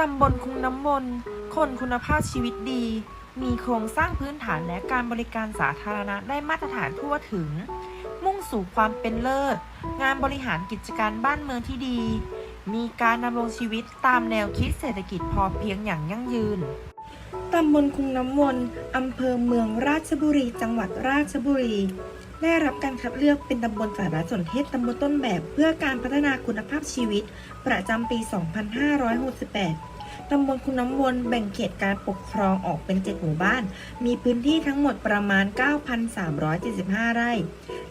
ตำบลคุงน้ำวนคนคุณภาพชีวิตดี มีโครงสร้างพื้นฐานและการบริการสาธารณะได้มาตรฐานทั่วถึง มุ่งสู่ความเป็นเลิศ งานบริหารกิจการบ้านเมืองที่ดี มีการดำรงชีวิตตามแนวคิดเศรษฐกิจพอเพียงอย่างยั่งยืนตำบลคุงน้ำวนอำเภอเมืองราชบุรี จังหวัดราชบุรี ได้รับการคัดเลือกเป็นตำบลสารสนเทศตำบลต้นแบบเพื่อการพัฒนาคุณภาพชีวิต ประจำปี 2568 ตำบลคุงน้ำวนแบ่งเขตการปกครองออกเป็น 7 หมู่บ้าน มีพื้นที่ทั้งหมดประมาณ 9,375 ไร่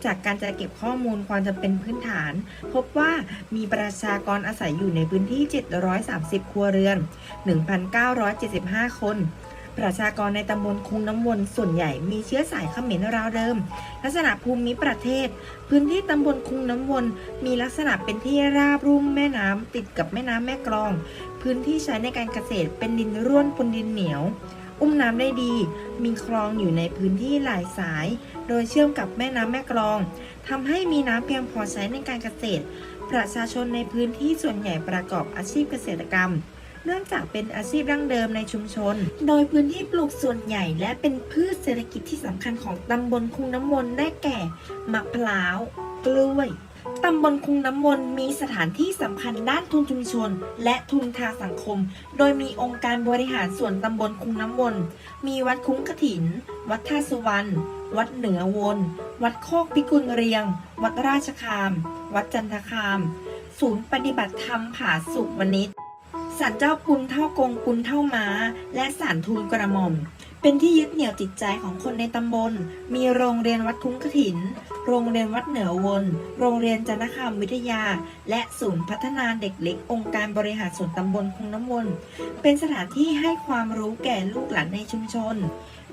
จากการจัดเก็บข้อมูลความจำเป็นพื้นฐาน พบว่ามีประชากรอาศัยอยู่ในพื้นที่ 730 ครัวเรือน 1,975 คน ประชากรในตำบลคุงน้ำวนส่วนใหญ่มีเชื้อสายเขมรราวเดิม ลักษณะภูมิประเทศ พื้นที่ตำบลคุงน้ำวนมีลักษณะเป็นที่ราบรุ่มแม่น้ำติดกับแม่น้ำแม่กลอง พื้นที่ใช้ในการเกษตรเป็นดินร่วนปนดินเหนียว อุ้มน้ำได้ดี มีคลองอยู่ในพื้นที่หลายสาย โดยเชื่อมกับแม่น้ำแม่กลองทำให้มีน้ำเพียงพอใช้ในการเกษตร ประชาชนในพื้นที่ส่วนใหญ่ประกอบอาชีพเกษตรกรรม เนื่องจากเป็นอาชีพดั้งเดิมในชุมชน โดยพื้นที่ปลูกส่วนใหญ่และเป็นพืชเศรษฐกิจที่สำคัญของตำบลคุงน้ำมนได้แก่มะพร้าว กล้วยตำบลคุงน้ำมนมีสถานที่สำคัญด้านทุนชุมชน และทุนทางสังคม โดยมีองค์การบริหารส่วนตำบลคุงน้ำมนมีวัดคุ้งกระถิน วัดท่าสุวรรณ วัดเหนือวน วัดโคกพิกุลเรียง วัดราชคาม วัดจันทคาม ศูนย์ปฏิบัติธรรมผาสุกวณิช ศาลเจ้าปุนเท่ากงปุนเท่าม้า และศาลทูลกระหม่อม เป็นที่ยึดเหนี่ยวจิตใจของคนในตำบล มีโรงเรียนวัดคุ้งกระถิน โรงเรียนวัดเหนือวน โรงเรียนจันทคามวิทยา และศูนย์พัฒนาเด็กเล็กองค์การบริหารส่วนตำบลคงน้ำวน เป็นสถานที่ให้ความรู้แก่ลูกหลานในชุมชน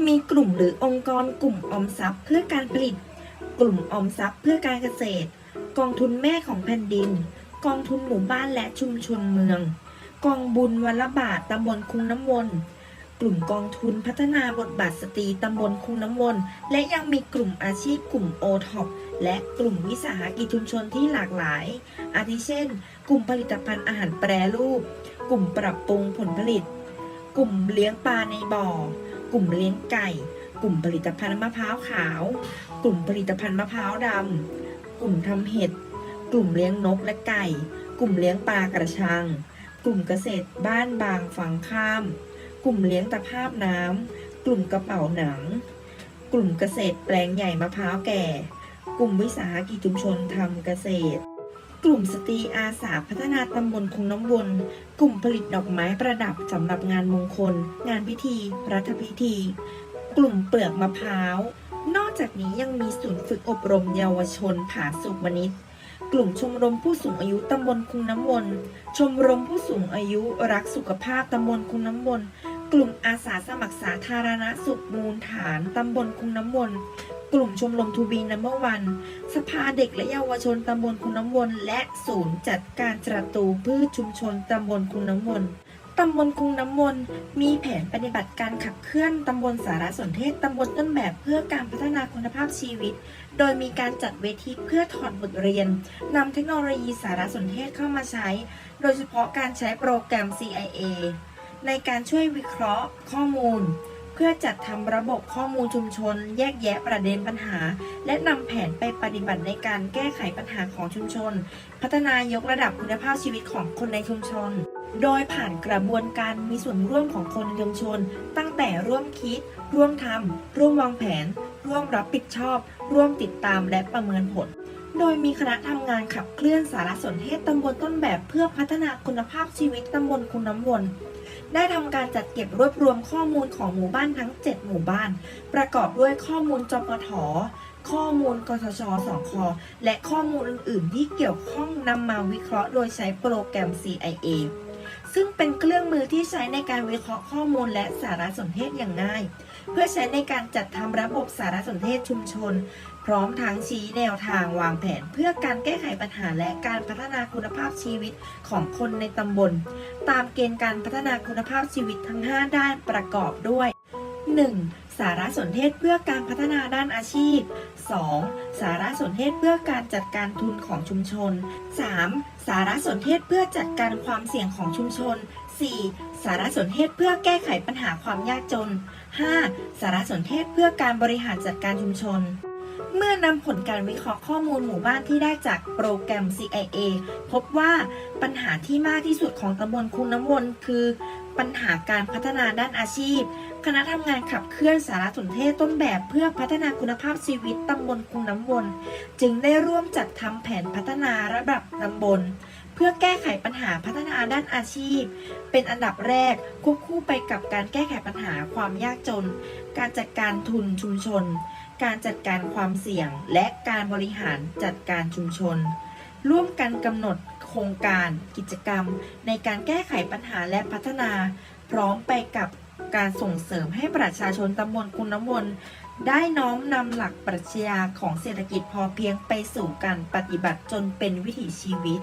มีกลุ่มหรือองค์กรกลุ่มออมทรัพย์เพื่อการผลิต กลุ่มออมทรัพย์เพื่อการเกษตร กองทุนแม่ของแผ่นดิน กองทุนหมู่บ้านและชุมชนเมือง กองบุญวันละบาทตำบลคุงน้ำวนกลุ่มกองทุนพัฒนาบทบาทสตรีตำบลคุงน้ำวนและยังมีกลุ่มอาชีพกลุ่มโอท็อปและกลุ่มวิสาหกิจชุมชนที่หลากหลาย อาทิเช่น กลุ่มผลิตภัณฑ์อาหารแปรรูป กลุ่มปรับปรุงผลผลิต กลุ่มเลี้ยงปลาในบ่อ กลุ่มเลี้ยงไก่ กลุ่มผลิตภัณฑ์มะพร้าวขาว กลุ่มผลิตภัณฑ์มะพร้าวดำกลุ่มทำเห็ด กลุ่มเลี้ยงนกและไก่ กลุ่มเลี้ยงปลากระชัง กลุ่มเกษตรบ้านบางฝั่งข้าม กลุ่มเลี้ยงตะภาพน้ำ กลุ่มกระเป๋าหนัง กลุ่มเกษตรแปลงใหญ่มะพร้าวแก่ กลุ่มวิสาหกิจชุมชนทำเกษตร กลุ่มสตรีอาสาพัฒนาตำบลคงน้ำวนกลุ่มผลิตดอกไม้ประดับสำหรับงานมงคล งานพิธี รัฐพิธี กลุ่มเปลือกมะพร้าว นอกจากนี้ยังมีศูนย์ฝึกอบรมเยาวชนผาสุกวณิช กลุ่มชมรมผู้สูงอายุตำบลคุงน้ำวน ชมรมผู้สูงอายุรักสุขภาพตำบลคุงน้ำวน กลุ่มอาสาสมัครสาธารณสุขมูลฐานตำบลคุงน้ำวนกลุ่มชมรมทูบีนัมเบอร์วันสภาเด็กและเยาวชนตำบลคุงน้ำวน และศูนย์จัดการจราตูพืชชุมชนตำบลคุงน้ำวน ตำบลคุงน้ำวนมีแผนปฏิบัติการขับเคลื่อนตำบลสารสนเทศตำบลต้นแบบเพื่อการพัฒนาคุณภาพชีวิต โดยมีการจัดเวทีเพื่อถอดบทเรียนนำเทคโนโลยีสารสนเทศเข้ามาใช้ โดยเฉพาะการใช้โปรแกรม CIA ในการช่วยวิเคราะห์ข้อมูล เพื่อจัดทำระบบข้อมูลชุมชน แยกแยะประเด็นปัญหา และนำแผนไปปฏิบัติในการแก้ไขปัญหาของชุมชน พัฒนายกระดับคุณภาพชีวิตของคนในชุมชน โดยผ่านกระบวนการมีส่วนร่วมของคนในชุมชน ตั้งแต่ร่วมคิด ร่วมทำ ร่วมวางแผน ร่วมรับผิดชอบ ร่วมติดตามและประเมินผล โดยมีคณะทำงานขับเคลื่อนสารสนเทศตำบลต้นแบบเพื่อพัฒนาคุณภาพชีวิตตำบลคุณน้ำวน ได้ทำการจัดเก็บรวบรวมข้อมูลของหมู่บ้านทั้ง 7 หมู่บ้าน ประกอบด้วยข้อมูลจปทข้อมูลกทชสองคอและข้อมูลอื่น ๆ ที่เกี่ยวข้องนำมาวิเคราะห์โดยใช้โปรแกรม CIA ซึ่งเป็นเครื่องมือที่ใช้ในการวิเคราะห์ข้อมูลและสารสนเทศอย่างง่าย เพื่อใช้ในการจัดทำระบบสารสนเทศชุมชน พร้อมทั้งชี้แนวทางวางแผน เพื่อการแก้ไขปัญหาและการพัฒนาคุณภาพชีวิตของคนในตำบล ตามเกณฑ์การพัฒนาคุณภาพชีวิตทั้ง 5 ด้านประกอบด้วย 1. สารสนเทศเพื่อการพัฒนาด้านอาชีพ 2. สารสนเทศเพื่อการจัดการทุนของชุมชน 3. สารสนเทศเพื่อจัดการความเสี่ยงของชุมชน 4. สารสนเทศเพื่อแก้ไขปัญหาความยากจน 5. สารสนเทศเพื่อการบริหารจัดการชุมชน เมื่อนำผลการวิเคราะห์ข้อมูลหมู่บ้านที่ได้จากโปรแกรม CIA พบว่าปัญหาที่มากที่สุดของตำบลคุงน้ำวนคือ ปัญหาการพัฒนาด้านอาชีพ คณะทำงานขับเคลื่อนสารสนเทศต้นแบบเพื่อพัฒนาคุณภาพชีวิตตำบลคุงน้ำวน จึงได้ร่วมจัดทำแผนพัฒนาระดับตำบล เพื่อแก้ไขปัญหาพัฒนาด้านอาชีพ เป็นอันดับแรกควบคู่ไปกับการแก้ไขปัญหาความยากจน การจัดการทุนชุมชน การจัดการความเสี่ยง และการบริหารจัดการชุมชน ร่วมกันกำหนดโครงการกิจกรรม ในการแก้ไขปัญหาและพัฒนา พร้อมไปกับ การส่งเสริมให้ประชาชนตำบลคุณน้ำวนได้น้อมนำหลักปรัชญาของเศรษฐกิจพอเพียงไปสู่การปฏิบัติจนเป็นวิถีชีวิต